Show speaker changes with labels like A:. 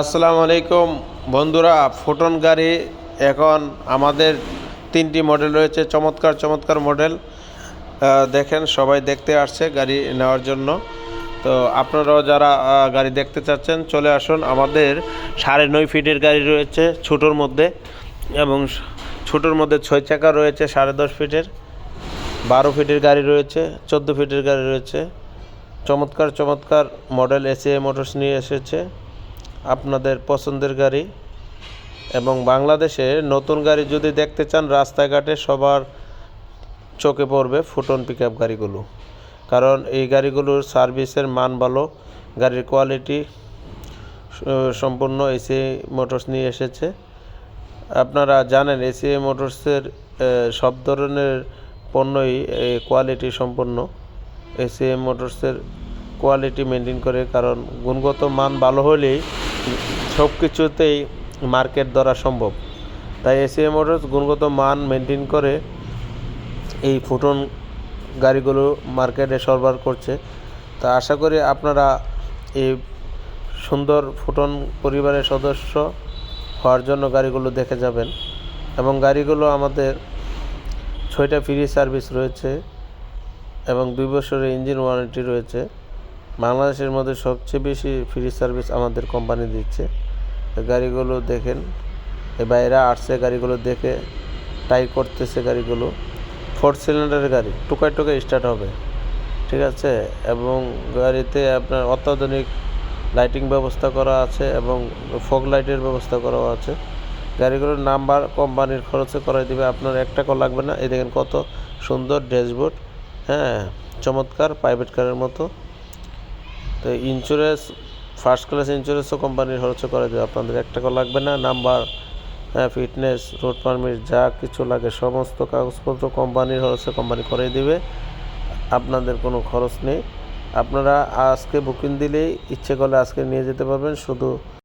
A: আসসালামু আলাইকুম। বন্ধুরা ফোটন গাড়ি এখন আমাদের তিনটি মডেল রয়েছে। চমৎকার চমৎকার মডেল দেখেন, সবাই দেখতে আসছে গাড়ি নেওয়ার জন্য। তো আপনারাও যারা গাড়ি দেখতে চাচ্ছেন, চলে আসুন। আমাদের সাড়ে নয় ফিটের গাড়ি রয়েছে ছোটোর মধ্যে এবং ছোটোর মধ্যে ছয় চাকা রয়েছে সাড়ে দশ ফিটের। বারো ফিটের গাড়ি রয়েছে, চোদ্দ ফিটের গাড়ি রয়েছে। চমৎকার চমৎকার মডেল এসিএ মোটরস নিয়ে এসেছে। আপনাদের পছন্দের গাড়ি এবং বাংলাদেশে নতুন গাড়ি যদি দেখতে চান, রাস্তাঘাটে সবার চোখে পড়বে ফুটন পিক গাড়িগুলো। কারণ এই গাড়িগুলোর সার্ভিসের মান ভালো, গাড়ির কোয়ালিটি সম্পূর্ণ এসি মোটরস নিয়ে এসেছে। আপনারা জানেন এসি মোটরসের সব ধরনের পণ্যই কোয়ালিটি সম্পন্ন এসি মোটরসের কোয়ালিটি মেনটেন করে, কারণ গুণগত মান ভালো হলেই সব কিছুতেই মার্কেট ধরা সম্ভব। তাই এসিএ মোটরস গুণগত মান মেনটেন করে এই ফুটন গাড়িগুলো মার্কেটে সরবরাহ করছে। তা আশা করি আপনারা এই সুন্দর ফুটন পরিবারের সদস্য হওয়ার জন্য গাড়িগুলো দেখে যাবেন এবং গাড়িগুলো আমাদের ছয়টা ফ্রি সার্ভিস রয়েছে এবং দুই বছরের ইঞ্জিন ওয়ারেন্টি রয়েছে। বাংলাদেশের মধ্যে সবচেয়ে বেশি ফ্রি সার্ভিস আমাদের কোম্পানি দিচ্ছে। গাড়িগুলো দেখেন, এ বাইরে আসছে গাড়িগুলো দেখে টাই করতেছে গাড়িগুলো। ফোর সিলিন্ডারের গাড়ি, টুকায় টুকায় স্টার্ট হবে, ঠিক আছে? এবং গাড়িতে আপনার অত্যাধুনিক লাইটিং ব্যবস্থা করা আছে এবং ফগ লাইটের ব্যবস্থা করাও আছে। গাড়িগুলোর নাম্বার কোম্পানির খরচে করাই দিবে, আপনার এক টাকাও লাগবে না। এই দেখেন কত সুন্দর ড্যাশবোর্ড হ্যাঁ? চমৎকার প্রাইভেট কারের মতো। তো ইন্স্যুরেন্স ফার্স্ট ক্লাস ইন্স্যুরেন্সও কোম্পানির খরচ করে দেবে আপনাদের এক টাকা লাগবে না নাম্বার হ্যাঁ ফিটনেস রোড পারমিট যা কিছু লাগে, সমস্ত কাগজপত্র কোম্পানির খরচে কোম্পানি করে দিবে। আপনাদের কোনো খরচ নেই। আপনারা আজকে বুকিং দিলেই ইচ্ছে করলে আজকে নিয়ে যেতে পারবেন। শুধু